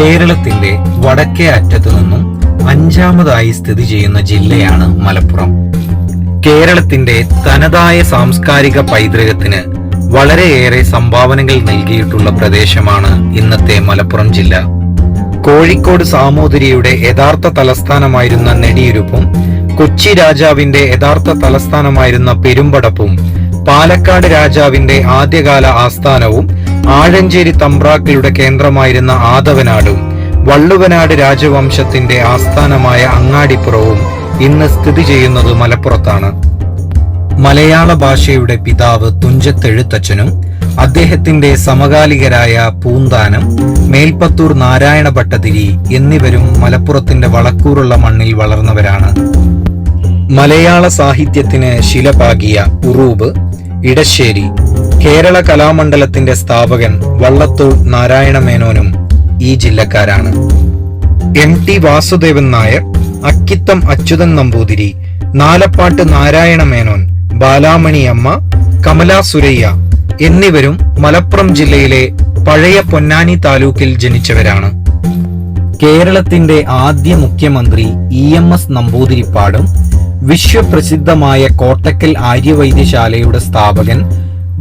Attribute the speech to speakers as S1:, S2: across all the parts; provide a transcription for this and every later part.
S1: കേരളത്തിന്റെ വടക്കേ അറ്റത്തു നിന്നും അഞ്ചാമതായി സ്ഥിതി ചെയ്യുന്ന ജില്ലയാണ് മലപ്പുറം. കേരളത്തിന്റെ തനതായ സാംസ്കാരിക പൈതൃകത്തിന് വളരെയേറെ സംഭാവനകൾ നൽകിയിട്ടുള്ള പ്രദേശമാണ് ഇന്നത്തെ മലപ്പുറം ജില്ല. കോഴിക്കോട് സാമൂതിരിയുടെ യഥാർത്ഥ തലസ്ഥാനമായിരുന്ന നെടിയുരുപ്പും കൊച്ചി രാജാവിന്റെ യഥാർത്ഥ തലസ്ഥാനമായിരുന്ന പെരുമ്പടപ്പും പാലക്കാട് രാജാവിന്റെ ആദ്യകാല ആസ്ഥാനവും ആഴഞ്ചേരി തമ്പ്രാക്കളുടെ കേന്ദ്രമായിരുന്ന ആദവനാടും വള്ളുവനാട് രാജവംശത്തിന്റെ ആസ്ഥാനമായ അങ്ങാടിപ്പുറവും ഇന്ന് സ്ഥിതി ചെയ്യുന്നത് മലപ്പുറത്താണ്. മലയാള ഭാഷയുടെ പിതാവ് തുഞ്ചത്തെഴുത്തച്ഛനും അദ്ദേഹത്തിന്റെ സമകാലികരായ പൂന്താനം മേൽപ്പത്തൂർ നാരായണ ഭട്ടതിരി എന്നിവരും മലപ്പുറത്തിന്റെ വളക്കൂറുള്ള മണ്ണിൽ വളർന്നവരാണ്. മലയാള സാഹിത്യത്തിന് ശിലപാകിയ ഉറൂബ് ഇടശ്ശേരി കേരള കലാമണ്ഡലത്തിന്റെ സ്ഥാപകൻ വള്ളത്തോൾ നാരായണ മേനോനും ഈ ജില്ലക്കാരാണ്. എം ടി വാസുദേവൻ നായർ അക്കിത്തം അച്യുതൻ നമ്പൂതിരി നാലപ്പാട്ട് നാരായണ മേനോൻ ബാലാമണി അമ്മ കമലാ സുരയ്യ എന്നിവരും മലപ്പുറം ജില്ലയിലെ പഴയ പൊന്നാനി താലൂക്കിൽ ജനിച്ചവരാണ്. കേരളത്തിന്റെ ആദ്യ മുഖ്യമന്ത്രി ഇ എം എസ് നമ്പൂതിരിപ്പാടും വിശ്വപ്രസിദ്ധമായ കോട്ടക്കൽ ആര്യവൈദ്യശാലയുടെ സ്ഥാപകൻ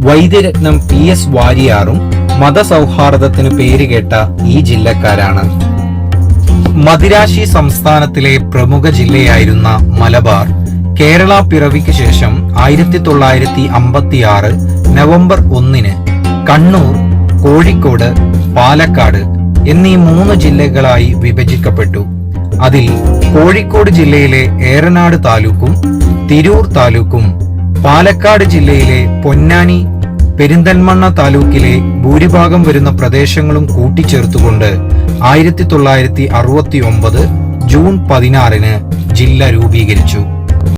S1: വൈദ്യരത്നം പി എസ് വാരിയാറും മതസൗഹാർദ്ദത്തിന് പേരുകേട്ട ഈ ജില്ലക്കാരാണ്. മദിരാശി സംസ്ഥാനത്തിലെ പ്രമുഖ ജില്ലയായിരുന്ന മലബാർ കേരള പിറവിക്ക് ശേഷം ആയിരത്തി തൊള്ളായിരത്തി അമ്പത്തിയാറ് നവംബർ ഒന്നിന് കണ്ണൂർ കോഴിക്കോട് പാലക്കാട് എന്നീ മൂന്ന് ജില്ലകളായി വിഭജിക്കപ്പെട്ടു. അതിൽ കോഴിക്കോട് ജില്ലയിലെ ഏറനാട് താലൂക്കും തിരൂർ താലൂക്കും പാലക്കാട് ജില്ലയിലെ പൊന്നാനി പെരിന്തൽമണ്ണ താലൂക്കിലെ ഭൂരിഭാഗം വരുന്ന പ്രദേശങ്ങളും കൂട്ടിച്ചേർത്തുകൊണ്ട് ആയിരത്തി തൊള്ളായിരത്തി അറുപത്തി ഒമ്പത് ജൂൺ പതിനാറിന് ജില്ല രൂപീകരിച്ചു.